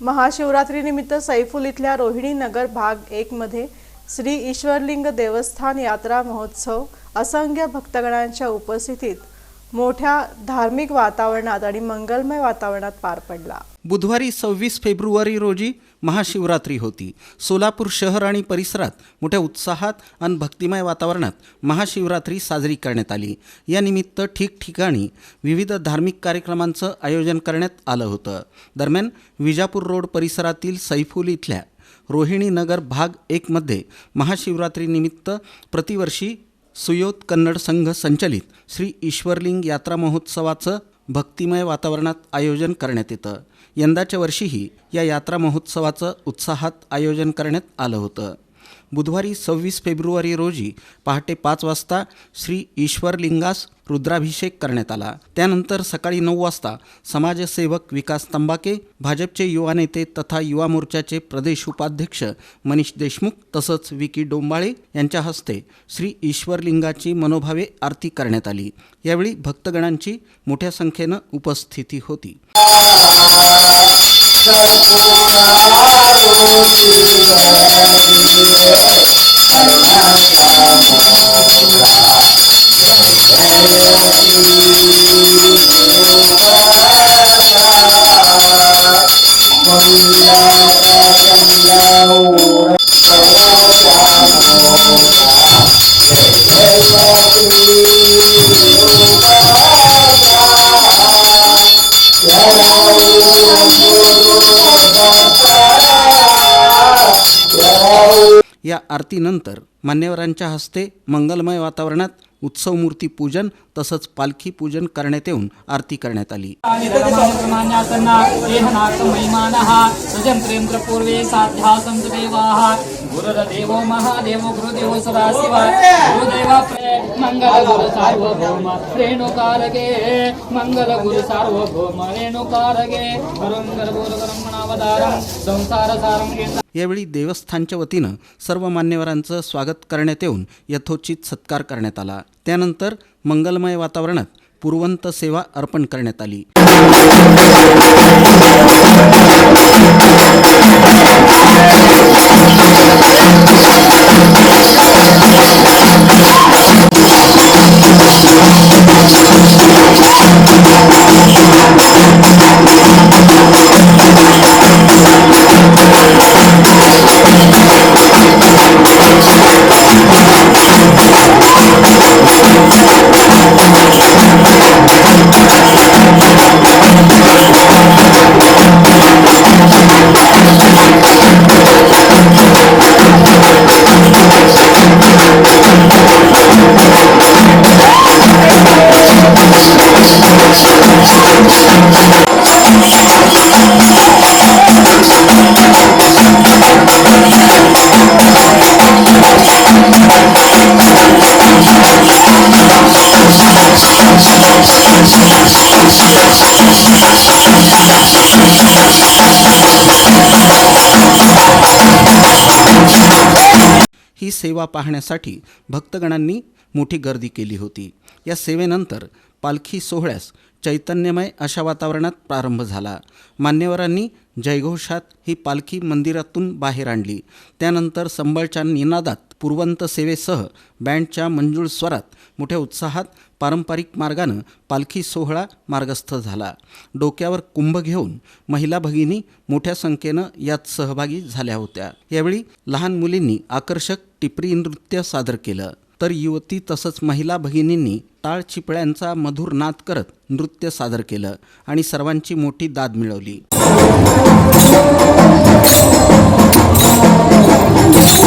महाशिवरात्रीनिमित्त सैफुल इथल्या रोहिणी नगर भाग एकमध्ये श्री ईश्वरलिंग देवस्थान यात्रा महोत्सव असंख्य भक्तगणांच्या उपस्थितीत मोठ्या धार्मिक वातावरणात आणि मंगलमय वातावरणात पार पडला. बुधवारी सव्वीस फेब्रुवारी रोजी महाशिवरात्री होती. सोलापूर शहर आणि परिसरात मोठ्या उत्साहात आणि भक्तिमय वातावरणात महाशिवरात्री साजरी करण्यात आली. या निमित्त ठिकठिकाणी विविध धार्मिक कार्यक्रमांचं आयोजन करण्यात आलं होतं. दरम्यान विजापूर रोड परिसरातील सैफुल इथल्या रोहिणी नगर भाग एकमध्ये महाशिवरात्रीनिमित्त प्रतिवर्षी सुयोत कन्नड संघ संचलित श्री ईश्वरलिंग यात्रा महोत्सवाचं भक्तिमय वातावरणात आयोजन करण्यात येतं. यंदाच्या वर्षीही या यात्रा महोत्सवाचं उत्साहात आयोजन करण्यात आलं होतं. बुधवारी सव्वीस फेब्रुवारी रोजी पहाटे पाच वाजता श्री ईश्वरलिंगास रुद्राभिषेक करण्यात आला. त्यानंतर सकाळी नऊ वाजता समाजसेवक विकास तंबाके भाजपचे युवा नेते तथा युवा मोर्चाचे प्रदेश उपाध्यक्ष मनीष देशमुख तसंच विकी डोंबाळे यांच्या हस्ते श्री ईश्वरलिंगाची मनोभावे आरती करण्यात आली. यावेळी भक्तगणांची मोठ्या संख्येनं उपस्थिती होती. Thank you. या आरतीनंतर मान्यवरांच्या हस्ते मंगलमय वातावरणात उत्सव मूर्ती पूजन तसंच पालखी पूजन करण्यात येऊन आरती करण्यात आली. महादेव महिमानः सुजन्त्रेन्द्रपूर्वे गुरु सार्वभौम रेणुकारगे मंगल गुरु सार्वभौम रेणुकारगे करुं गर्भोरकरमणावतारं संसार सारं यावेळी देवस्थानच्या वतीनं सर्व मान्यवरांचं स्वागत करण्यात येऊन यथोचित सत्कार करण्यात आला. त्यानंतर मंगलमय वातावरणात पुरवंत सेवा अर्पण करण्यात आली. ही सेवा पाहण्यासाठी भक्तगणांनी मोठी गर्दी केली होती. या सेवेनंतर पालखी सोहळ्यास चैतन्यमय अशा वातावरणात प्रारंभ झाला. मान्यवरांनी जयघोषात ही पालखी मंदिरातून बाहेर आणली. त्यानंतर संबळच्या निनादात पुरवंत सेवेसह बँडच्या मंजूळ स्वरात मोठ्या उत्साहात पारंपरिक मार्गानं पालखी सोहळा मार्गस्थ झाला. डोक्यावर कुंभ घेऊन महिला भगिनी मोठ्या संख्येनं यात सहभागी झाल्या होत्या. यावेळी लहान मुलींनी आकर्षक टिपरी नृत्य सादर केलं. तर युवती तसंच महिला भगिनींनी टाळ चिपळ्यांचा मधुर नाद करत नृत्य सादर केलं आणि सर्वांची मोठी दाद मिळवली. よし!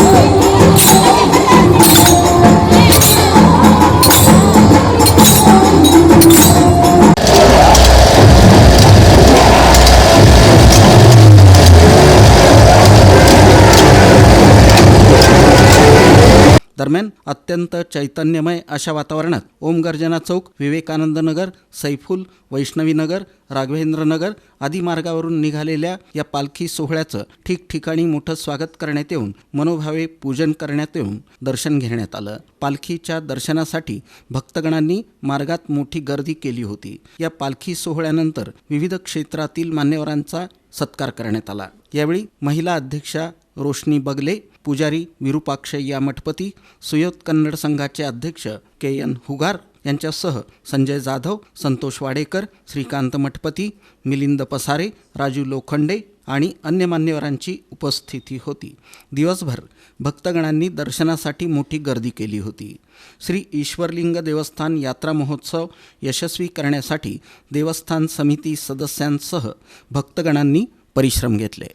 दरम्यान अत्यंत चैतन्यमय अशा वातावरणात ओमगर्जना चौक विवेकानंद नगर सैफुल वैष्णवी नगर राघवेंद्र नगर आदी मार्गावरून निघालेल्या या पालखी सोहळ्याचं ठिकठिकाणी मोठं स्वागत करण्यात येऊन मनोभावे पूजन करण्यात येऊन दर्शन घेण्यात आलं. पालखीच्या दर्शनासाठी भक्तगणांनी मार्गात मोठी गर्दी केली होती. या पालखी सोहळ्यानंतर विविध क्षेत्रातील मान्यवरांचा सत्कार करण्यात आला. यावेळी महिला अध्यक्षा रोशनी बगले पुजारी विरुपाक्षय्या मठपती सुयोत कन्नड संघाचे अध्यक्ष के एन हुगार यांच्यासह संजय जाधव संतोष वाडेकर श्रीकांत मठपती मिलिंद पसारे राजू लोखंडे आणि अन्य मान्यवरांची उपस्थिती होती. दिवसभर भक्तगणांनी दर्शनासाठी मोठी गर्दी केली होती. श्री ईश्वरलिंग देवस्थान यात्रा महोत्सव यशस्वी करण्यासाठी देवस्थान समिती सदस्यांसह भक्तगणांनी परिश्रम घेतले.